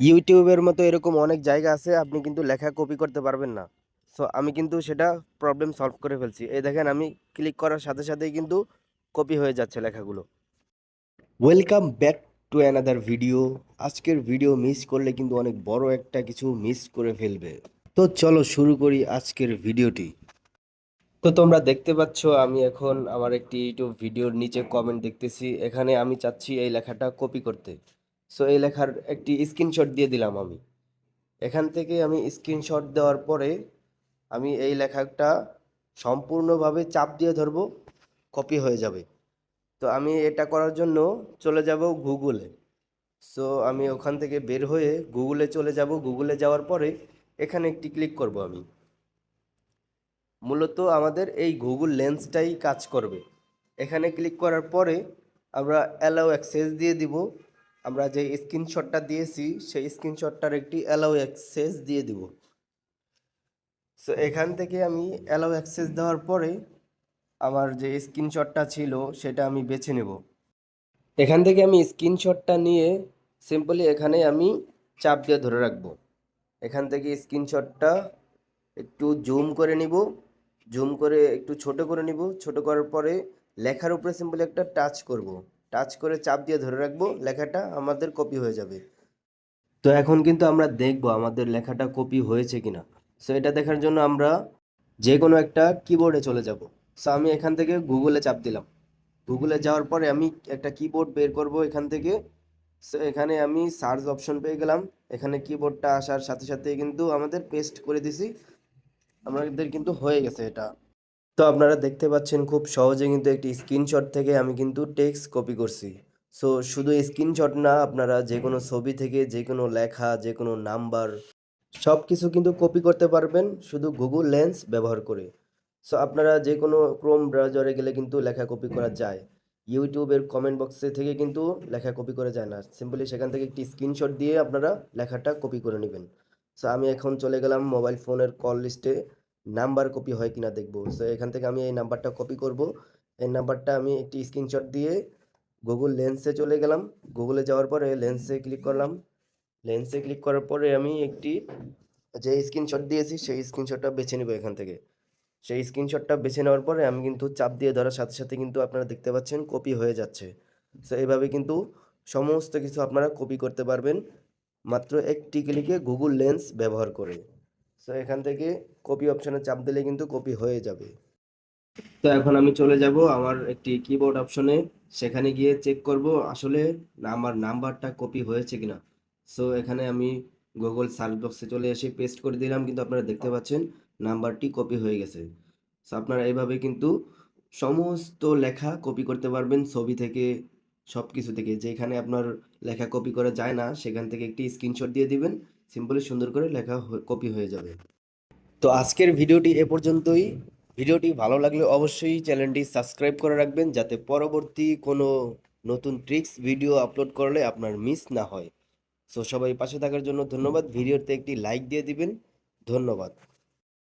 ইউটিউবের মতো এরকম অনেক জায়গা আছে, আপনি কিন্তু লেখা কপি করতে পারবেন না। সো আমি কিন্তু সেটা প্রবলেম সলভ করে ফেলছি। এই দেখেন, আমি ক্লিক করার সাথে সাথেই কিন্তু কপি হয়ে যাচ্ছে লেখাগুলো। Welcome back to another video আজকের ভিডিও মিস করলে কিন্তু অনেক বড় একটা কিছু মিস করে ফেলবে। তো চলো শুরু করি আজকের ভিডিওটি তো তোমরা দেখতে পাচ্ছ, আমি এখন আমার একটি ইউটিউব ভিডিওর নিচে কমেন্ট দেখতেছি। এখানে আমি চাচ্ছি এই লেখাটা কপি করতে। সো এই লেখার একটি স্ক্রিনশট দিয়ে দিলাম আমি। এখান থেকে আমি স্ক্রিনশট দেওয়ার পরে আমি এই লেখাটা সম্পূর্ণভাবে চাপ দিয়ে ধরবো কপি হয়ে যাবে। তো আমি এটা করার জন্য চলে যাব গুগলে সো আমি ওখান থেকে বের হয়ে গুগলে চলে যাব। গুগলে যাওয়ার পরে এখানে একটি ক্লিক করব আমি। মূলত আমাদের এই গুগল লেন্সটাই কাজ করবে। এখানে ক্লিক করার পরে আমরা অ্যালাউ অ্যাক্সেস দিয়ে দিব। আমরা যে স্ক্রিনশটটা দিয়েছি, সেই স্ক্রিনশটটার একটি অ্যালাউ অ্যাক্সেস দিয়ে দিব। সো এখান থেকে আমি অ্যালাউ অ্যাক্সেস দেওয়ার পরে আমার যে স্ক্রিনশটটা ছিল, সেটা আমি বেছে নেব। এখান থেকে আমি স্ক্রিনশটটা নিয়ে সিম্পলি এখানে আমি চাপ দিয়ে ধরে রাখব। এখান থেকে স্ক্রিনশটটা একটু জুম করে নিব। জুম করে একটু ছোট করে নিব। ছোট করার পরে লেখার উপরে সিম্পলি একটা টাচ করব। টাচ করে চাপ দিয়ে ধরে রাখব, লেখাটা আমাদের কপি হয়ে যাবে। তো এখন কিন্তু আমরা দেখব আমাদের লেখাটা কপি হয়েছে কিনা। সো এটা দেখার জন্য আমরা যে কোনো একটা কিবোর্ডে চলে যাব। সো আমি এখান থেকে গুগলে চাপ দিলাম। গুগলে যাওয়ার পরে আমি একটা কিবোর্ড বের করব এখান থেকে। সো এখানে আমি সার্চ অপশন পেয়ে গেলাম। এখানে কিবোর্ডটা আসার সাথে সাথে কিন্তু আমাদের পেস্ট করে দিছি। আমাদের কিন্তু হয়ে গেছে এটা। তো আপনারা দেখতে পাচ্ছেন খুব সহজে কিন্তু একটি স্ক্রিনশট থেকে আমি কিন্তু টেক্সট কপি করছি। সো শুধু স্ক্রিনশট না, আপনারা যে কোনো ছবি থেকে যে কোনো লেখা যে কোনো নাম্বার সব কিছু কিন্তু কপি করতে পারবেন শুধু গুগল লেন্স ব্যবহার করে। সো আপনারা যে কোনো ক্রোম ব্রাউজারে গেলে কিন্তু লেখা কপি করা যায়। ইউটিউবের কমেন্ট বক্সে থেকে কিন্তু লেখা কপি করা যায় না। সিম্পলি সেখান থেকে একটি স্ক্রিনশট দিয়ে আপনারা লেখাটা কপি করে নেবেন। সো আমি এখন চলে গেলাম মোবাইল ফোনের কল লিস্টে নাম্বার কপি হয় কিনা দেখব। সো এখান থেকে আমি এই নাম্বারটা কপি করব। এই নাম্বারটা আমি একটি স্ক্রিনশট দিয়ে গুগল লেন্সে চলে গেলাম। গুগলে যাওয়ার পরে লেন্সে ক্লিক করলাম। লেন্সে ক্লিক করার পরে আমি একটি যে স্ক্রিনশট দিয়েছি, সেই স্ক্রিনশটটা বেছে নেব এখান থেকে। সেই স্ক্রিনশটটা বেছে নেওয়ার পরে আমি কিন্তু চাপ দিয়ে ধরার সাথে সাথে কিন্তু আপনারা দেখতে পাচ্ছেন কপি হয়ে যাচ্ছে। সো এইভাবে কিন্তু সমস্ত কিছু আপনারা কপি করতে পারবেন। মাত্র একটি ক্লিকে গুগল লেন্স ব্যবহার করে। সো এখান থেকে কপি অপশনে চাপ দিলে কিন্তু কপি হয়ে যাবে। তো এখন আমি চলে যাব আমার একটি কিবোর্ড অপশনে সেখানে গিয়ে চেক করব আসলে আমার নাম্বারটা কপি হয়েছে কিনা। সো এখানে আমি গুগল সার্চ বক্সে চলে এসে পেস্ট করে দিলাম, কিন্তু আপনারা দেখতে পাচ্ছেন নাম্বারটি কপি হয়ে গেছে। সো আপনারা এইভাবে কিন্তু সমস্ত লেখা কপি করতে পারবেন ছবি থেকে সব কিছু থেকে। যেখানে আপনার লেখা কপি করা যায় না, সেখান থেকে একটি স্ক্রিনশট দিয়ে দিবেন। সিম্পলি সুন্দর করে লেখা কপি হয়ে যাবে। তো আজকের ভিডিওটি এ পর্যন্তই। ভিডিওটি ভালো লাগলে অবশ্যই চ্যানেলটি সাবস্ক্রাইব করে রাখবেন যাতে পরবর্তী কোনো নতুন ট্রিক্স ভিডিও আপলোড করলে আপনার মিস না হয়। সো সবাই পাশে থাকার জন্য ধন্যবাদ। ভিডিওতে একটি লাইক দিয়ে দিবেন। ধন্যবাদ।